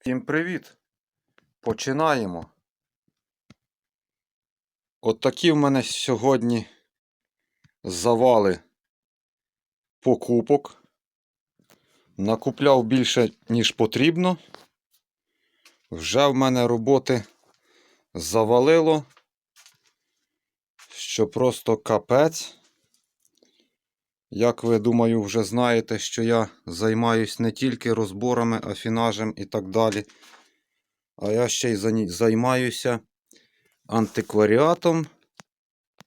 Всім привіт! Починаємо. От такі в мене сьогодні завали покупок. Накупляв більше, ніж потрібно. Вже в мене роботи завалило, що просто капець. Як ви думаю, вже знаєте, що я займаюсь не тільки розборами, афінажем і так далі. А я ще й займаюся антикваріатом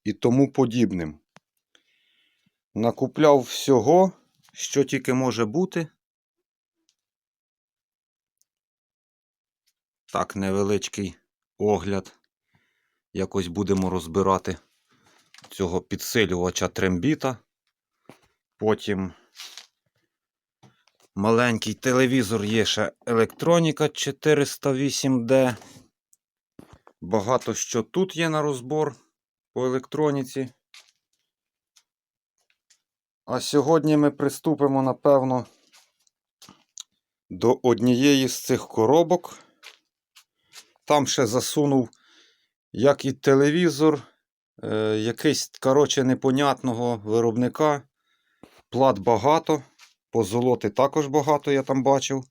і тому подібним. Накупляв всього, що тільки може бути. Так, невеличкий огляд. Якось будемо розбирати цього підсилювача трембіта. Потім маленький телевізор є ще електроніка 408D. Багато що тут є на розбор по електроніці. А сьогодні ми приступимо, напевно, до однієї з цих коробок. Там ще засунув, як і телевізор, е, якийсь, коротше, непонятного виробника. Плат багато, позолоти також багато, я там бачив.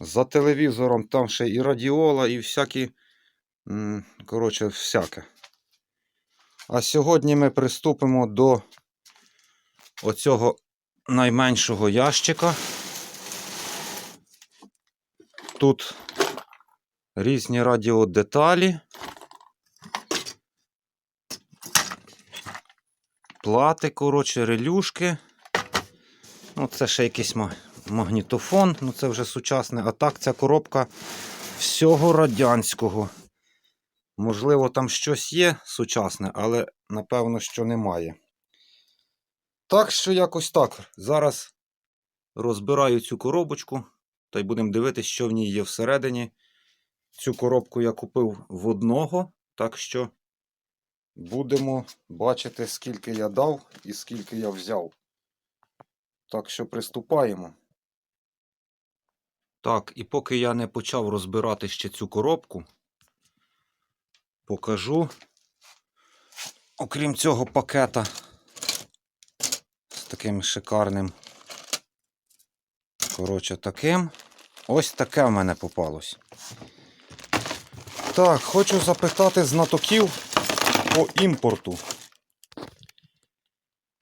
За телевізором там ще і радіола, і всякі, коротше, всяке. А сьогодні ми приступимо до оцього найменшого ящика. Тут різні радіодеталі. Плати, коротше, релюшки. Ну, це ще якийсь магнітофон, ну це вже сучасне. А так ця коробка всього радянського. Можливо, там щось є сучасне, але напевно, що немає. Так що якось так. Зараз розбираю цю коробочку та й будемо дивитися, що в ній є всередині. Цю коробку я купив в одного, так що будемо бачити, скільки я дав і скільки я взяв. Так що приступаємо. Так, і поки я не почав розбирати ще цю коробку, покажу, окрім цього пакета з таким шикарним, коротше, таким, ось таке в мене попалось. Так, хочу запитати знатоків по імпорту.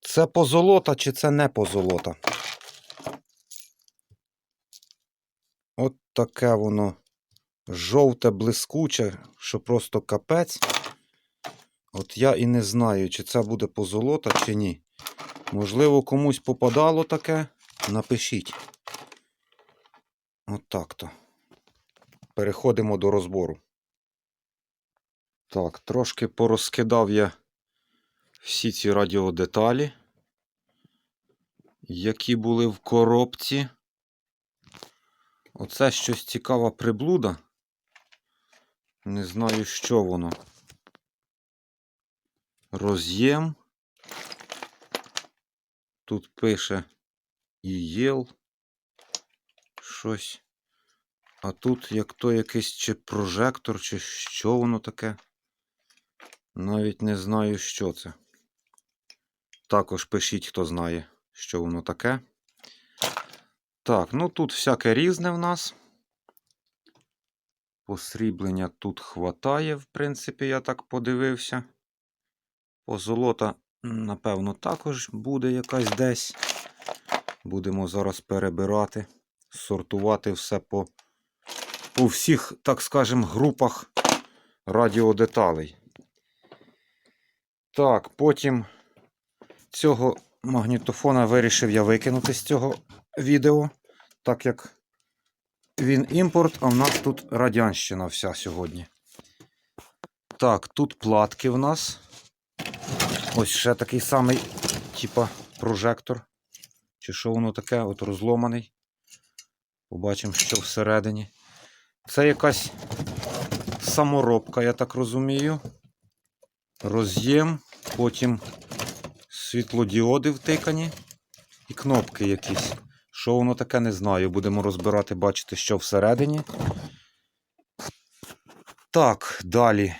Це позолота чи це не позолота? От таке воно жовте, блискуче, що просто капець. От я і не знаю, чи це буде позолота, чи ні. Можливо, комусь попадало таке. Напишіть. От так-то. Переходимо до розбору. Так, трошки порозкидав я всі ці радіодеталі, які були в коробці. Оце щось цікава приблуда. Не знаю, що воно. Роз'єм. Тут пише ІЄЛ. Щось. А тут як то якийсь чи прожектор, чи що воно таке. Навіть не знаю, що це. Також пишіть, хто знає, що воно таке. Так, ну тут всяке різне в нас. Посріблення тут хватає, в принципі, я так подивився. Позолота, напевно, також буде якась десь. Будемо зараз перебирати, сортувати все по, по всіх, так скажемо, групах радіодеталей. Так, потім цього магнітофона вирішив я викинути з цього відео, так як він імпорт, а в нас тут радянщина вся сьогодні. Так, тут платки в нас. Ось ще такий самий, типа, прожектор. Чи що воно таке? От розломаний. Побачимо, що всередині. Це якась саморобка, я так розумію. Роз'єм, потім світлодіоди втикані і кнопки якісь. Що воно таке, не знаю. Будемо розбирати, бачити, що всередині. Так, далі.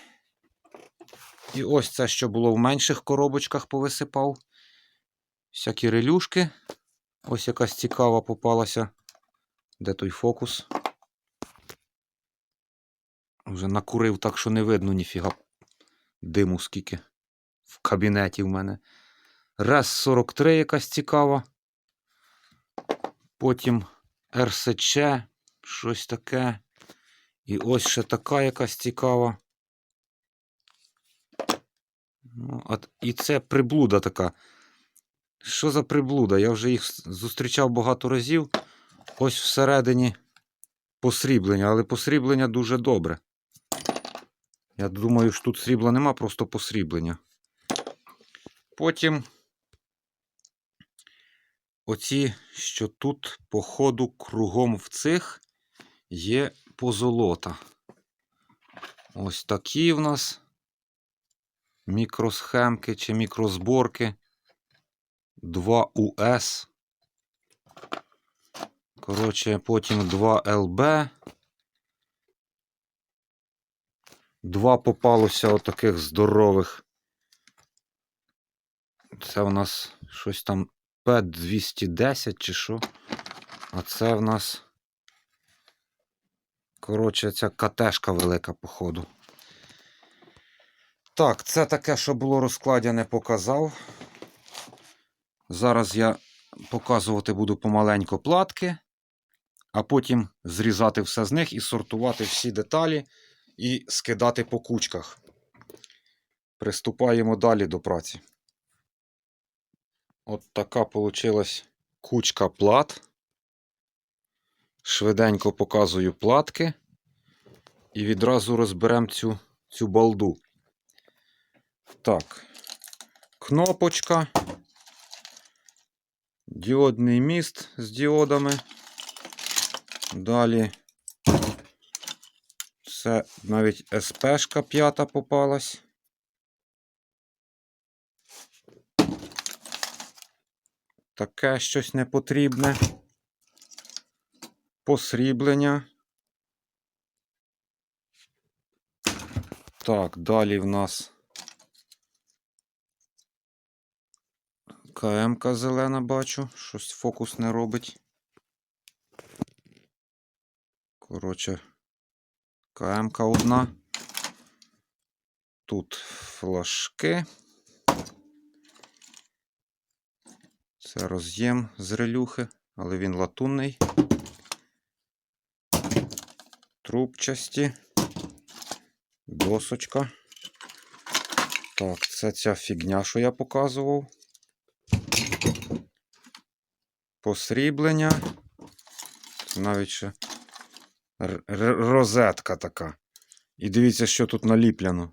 І ось це, що було в менших коробочках, повисипав. Всякі релюшки. Ось якась цікава попалася. Де той фокус? Вже накурив так, що не видно ніфіга диму скільки в кабінеті в мене. Рес 43 якась цікава. Потім РСЧ, щось таке. І ось ще така якась цікава. Ну, а, т- і це приблуда така. Що за приблуда? Я вже їх зустрічав багато разів. Ось всередині посріблення, але посріблення дуже добре. Я думаю, що тут срібла нема, просто посріблення. Потім оці, що тут, по ходу, кругом в цих є позолота. Ось такі в нас мікросхемки чи мікрозборки. 2 УС. Коротше, потім 2 Два попалося отаких здорових. Це у нас щось там П210 чи що. А це в нас. Коротше, ця катешка велика, походу. Так, це таке, що було розкладяне, показав. Зараз я показувати буду помаленько платки, а потім зрізати все з них і сортувати всі деталі і скидати по кучках. Приступаємо далі до праці. От така получилась кучка плат. Швиденько показую платки і відразу розберемо цю, цю балду. Так, кнопочка, діодний міст з діодами. Далі це навіть СПшка п'ята попалась. Таке щось непотрібне. Посріблення. Так, далі в нас КМК зелена бачу, щось фокус не робить. Коротше, КМК одна. Тут флажки. Це роз'єм з релюхи, але він латунний. Трубчасті. Досочка. Так, це ця фігня, що я показував. Посріблення. Навіть ще розетка така. І дивіться, що тут наліплено.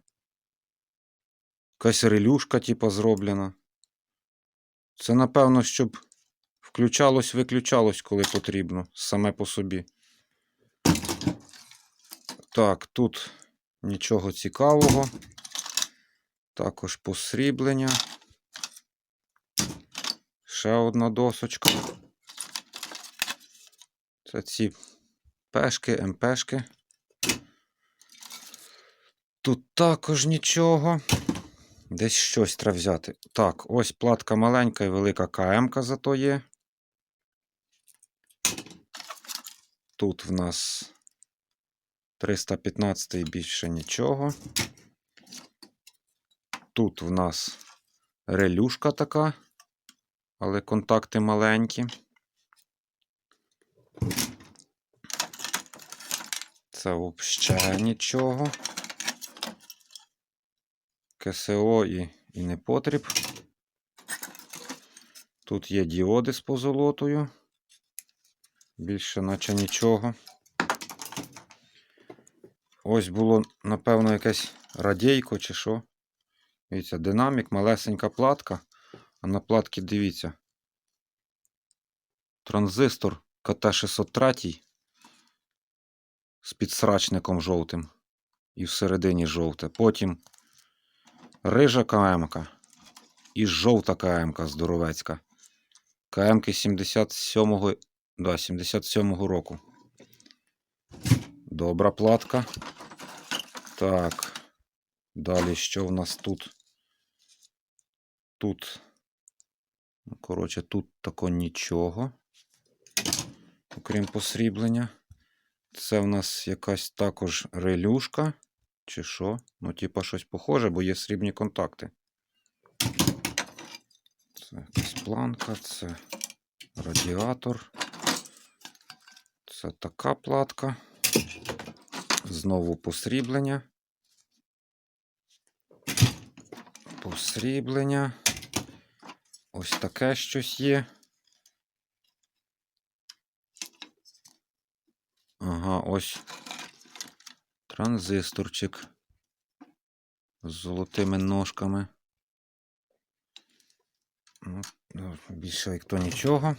Якась релюшка, типа, зроблена. Це, напевно, щоб включалось, виключалось, коли потрібно, саме по собі. Так, тут нічого цікавого. Також посріблення. Ще одна досочка. Це ці пешки, МПшки. Тут також нічого. Десь щось треба взяти. Так, ось платка маленька і велика КМ-ка зато є. Тут в нас 315 і більше нічого. Тут в нас релюшка така, але контакти маленькі. Це взагалі нічого. КСО і, і не потріб. Тут є діоди з позолотою. Більше наче нічого. Ось було, напевно, якесь радійко чи що. Дивіться, динамік, малесенька платка. А на платці дивіться. Транзистор КТ-603 з підсрачником жовтим. І всередині жовте. Потім рижа КМК і жовта КМК здоровецька. КМки 77-го да, 77-го року. Добра платка. Так. Далі що в нас тут? Тут. Ну, коротше, тут тако нічого. Окрім посріблення. Це в нас якась також релюшка. Чи що? Ну, типа щось похоже, бо є срібні контакти. Це якась планка, це радіатор. Це така платка. Знову посріблення. Посріблення. Ось таке щось є. Ага, ось транзисторчик з золотими ножками. Ну, ну, Більше як то нічого.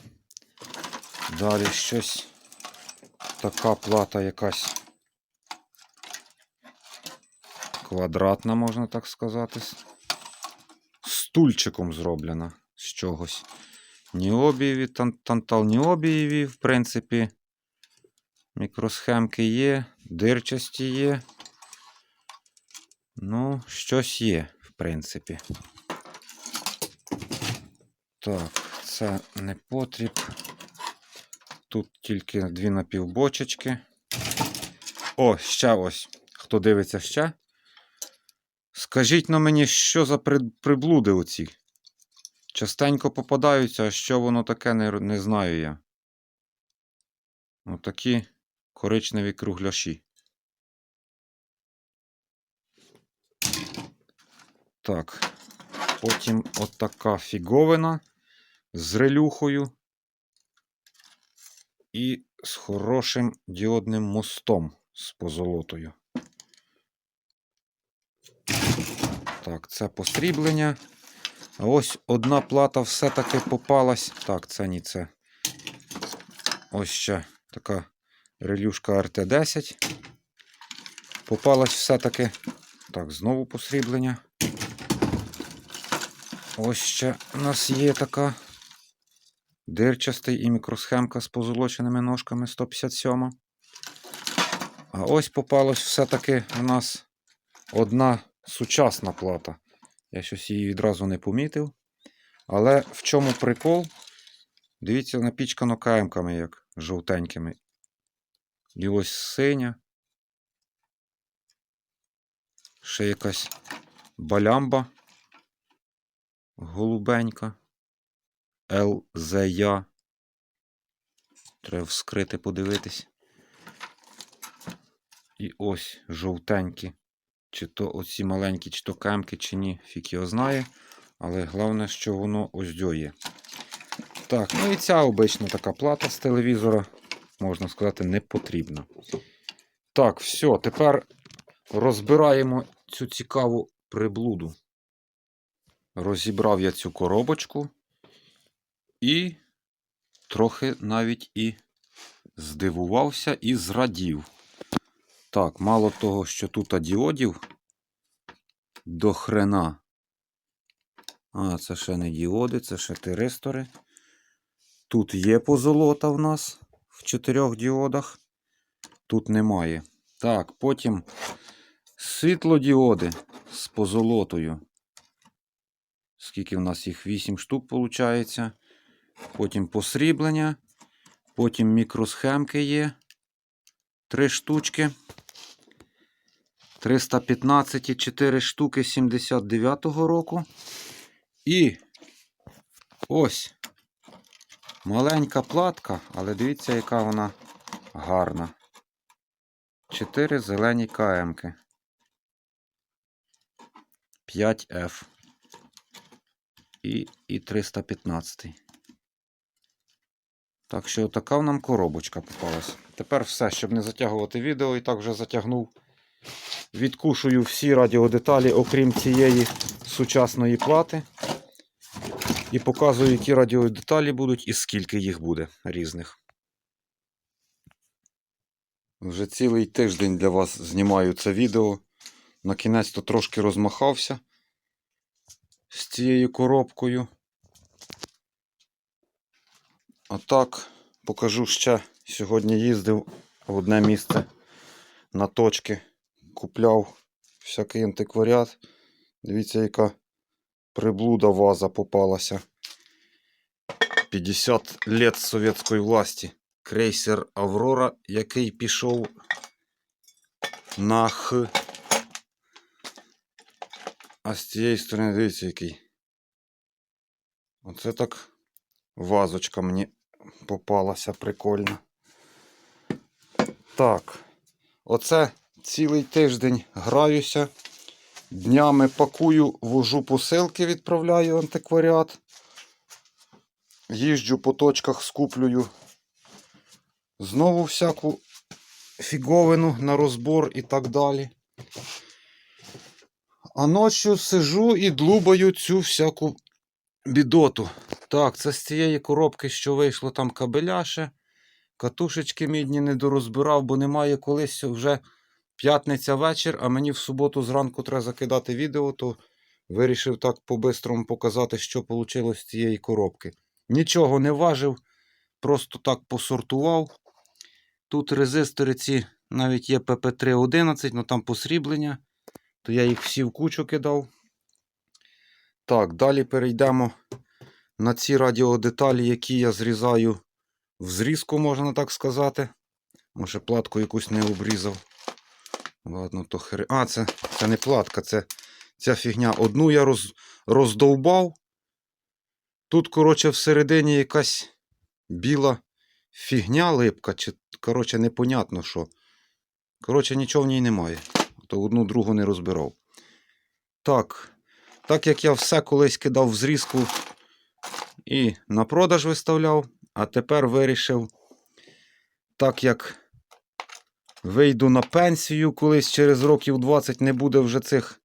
Далі щось така плата якась квадратна, можна так сказати. Стульчиком зроблена з чогось. Ніобієві, тан тантал ніобієві, в принципі. Мікросхемки є, дирчасті є. Ну, щось є, в принципі. Так, це не потріб. Тут тільки дві напівбочечки. О, ще ось. Хто дивиться ще? Скажіть на мені, що за приблуди оці? Частенько попадаються, а що воно таке, не, не знаю я. Отакі коричневі кругляші. Так. Потім отака фіговина з релюхою і з хорошим діодним мостом з позолотою. Так, це посріблення. А ось одна плата все-таки попалась. Так, це ні це. Ось ще така релюшка RT10. Попалась все-таки. Так, знову посріблення. Ось ще у нас є така дирчастий і мікросхемка з позолоченими ножками 157. А ось попалась все-таки у нас одна сучасна плата. Я щось її відразу не помітив. Але в чому прикол? Дивіться, напічкано каємками, як жовтенькими. І ось синя. Ще якась балямба голубенька. ЛЗЯ. Треба вскрити, подивитись. І ось жовтенькі. Чи то оці маленькі, чи то кемки, чи ні, фік його знає. Але головне, що воно ось дьо є. Так, ну і ця обична така плата з телевізора, можна сказати, не потрібна. Так, все, тепер розбираємо цю цікаву приблуду. Розібрав я цю коробочку і трохи навіть і здивувався і зрадів. Так, мало того, що тут діодів до хрена. А, це ще не діоди, це ще тиристори. Тут є позолота в нас в чотирьох діодах. Тут немає. Так, потім світлодіоди з позолотою. Скільки в нас їх? 8 штук виходить. Потім посріблення. Потім мікросхемки є. Три штучки. 315 і 4 штуки 79-го року. І ось маленька платка, але дивіться, яка вона гарна. Чотири зелені КМки. 5F. І, і 315. Так що така нам коробочка попалась. Тепер все, щоб не затягувати відео, і так вже затягнув. Відкушую всі радіодеталі, окрім цієї сучасної плати. І показую, які радіодеталі будуть і скільки їх буде різних. Вже цілий тиждень для вас знімаю це відео. На кінець то трошки розмахався з цією коробкою. А так, покажу ще. Сьогодні їздив в одне місце на точки. Купляв всякий антикваріат. Дивіться, яка приблуда ваза попалася. 50 лет совєтської власті. Крейсер Аврора, який пішов на Х. А з цієї сторони, дивіться, який. Оце так вазочка мені попалася прикольно. Так. Оце цілий тиждень граюся. Днями пакую, вожу посилки, відправляю антикваріат. Їжджу по точках, скуплюю знову всяку фіговину на розбор і так далі. А ночі сижу і длубаю цю всяку бідоту. Так, це з цієї коробки, що вийшло там кабеляше. Катушечки мідні не дорозбирав, бо немає колись вже п'ятниця вечір, а мені в суботу зранку треба закидати відео, то вирішив так по-бистрому показати, що вийшло з цієї коробки. Нічого не важив, просто так посортував. Тут резистори ці навіть є PP311, але там посріблення, то я їх всі в кучу кидав. Так, далі перейдемо на ці радіодеталі, які я зрізаю в зрізку, можна так сказати. Може, платку якусь не обрізав. Ладно, то хер... А, це, це не платка, це ця фігня. Одну я роз, роздовбав. Тут, коротше, всередині якась біла фігня липка, чи, коротше, непонятно що. Коротше, нічого в ній немає. То одну другу не розбирав. Так. Так як я все колись кидав в зрізку і на продаж виставляв, а тепер вирішив, так як вийду на пенсію, колись через років 20 не буде вже цих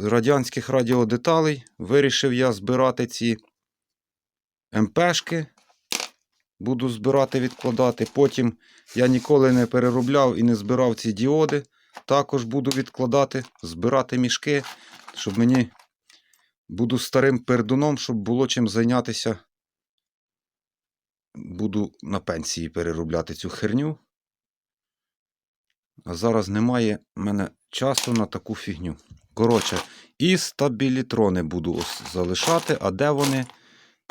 радянських радіодеталей, вирішив я збирати ці МПшки. Буду збирати, відкладати. Потім я ніколи не переробляв і не збирав ці діоди. Також буду відкладати, збирати мішки, щоб мені буду старим пердуном, щоб було чим зайнятися. Буду на пенсії переробляти цю херню. Зараз немає в мене часу на таку фігню. Коротше, і стабілітрони буду залишати, а де вони?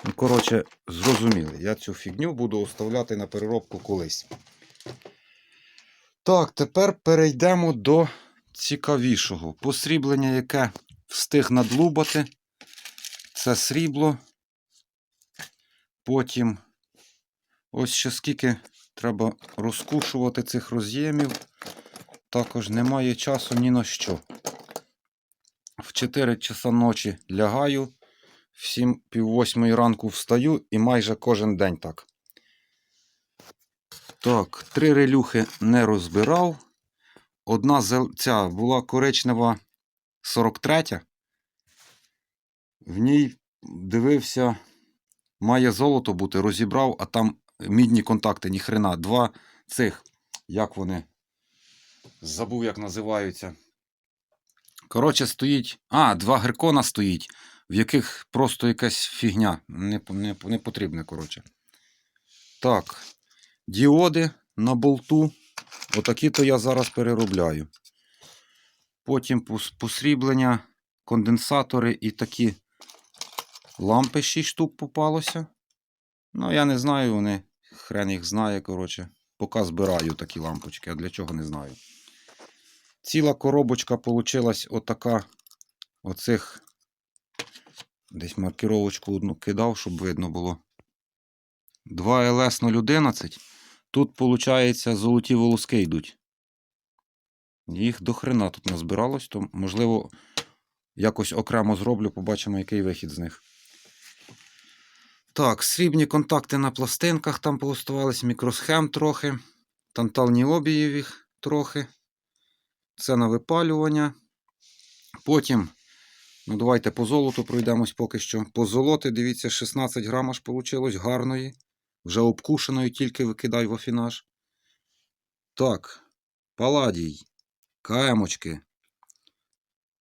Ну, коротше, зрозуміли. Я цю фігню буду оставляти на переробку колись. Так, тепер перейдемо до цікавішого. Посріблення, яке встиг надлубати. Це срібло. Потім ось ще скільки треба розкушувати цих роз'ємів. Також немає часу ні на що. В 4 часа ночі лягаю, в 7 пів восьмої ранку встаю і майже кожен день так. Так, три релюхи не розбирав. Одна ця була коричнева 43. В ній дивився, має золото бути, розібрав, а там мідні контакти, ніхрена. Два цих, як вони. Забув, як називаються. Коротше, стоїть. А, два геркона стоїть, в яких просто якась фігня. Не, не, не потрібне, коротше. Так. Діоди на болту. Отакі то я зараз переробляю. Потім посріблення, конденсатори і такі лампи 6 штук попалося. Ну, я не знаю, вони хрен їх знає, коротше. Поки збираю такі лампочки, а для чого не знаю. Ціла коробочка получилась отака. Оцих. Десь маркіровочку одну кидав, щоб видно було. 2 LS 011. Тут, виходить, золоті волоски йдуть. Їх до хрена тут назбиралось, то, можливо, якось окремо зроблю, побачимо, який вихід з них. Так, срібні контакти на пластинках там пооставались, мікросхем трохи, танталні обіїв трохи. Це на випалювання. Потім, ну давайте по золоту пройдемось поки що. По золоти, дивіться, 16 грам аж вийшло гарної. Вже обкушеною тільки викидай в афінаж. Так, паладій, КМочки.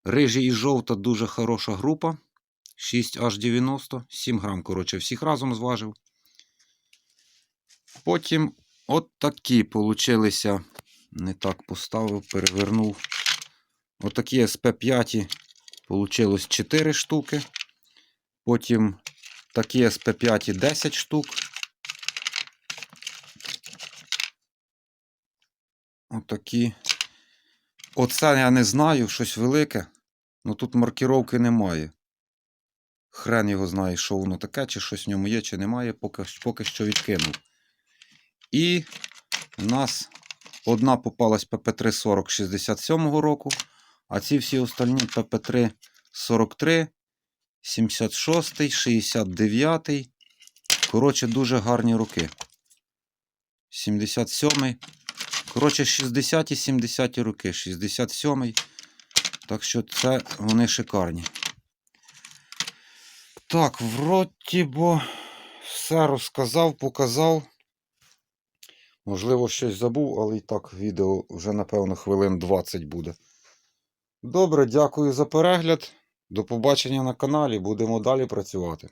Рижі і жовта дуже хороша група. 6 аж 90, 7 грам, коротше, всіх разом зважив. Потім от такі получилися. Не так поставив, перевернув. Отакі СП5 получилось 4 штуки. Потім такі СП5 10 штук. Отакі. Оце я не знаю, щось велике. Ну тут маркіровки немає. Хрен його знає, що воно таке, чи щось в ньому є, чи немає, поки, поки що відкинув. І у нас одна попалась ПП3 40 67-го року, а ці всі остальні ПП3 43, 76, 69. Коротше, дуже гарні роки. 77. Коротше, 60 і 70 роки. 67. Так що це вони шикарні. Так, вроді бо все розказав, показав. Можливо, щось забув, але і так відео вже, напевно, хвилин 20 буде. Добре, дякую за перегляд. До побачення на каналі. Будемо далі працювати.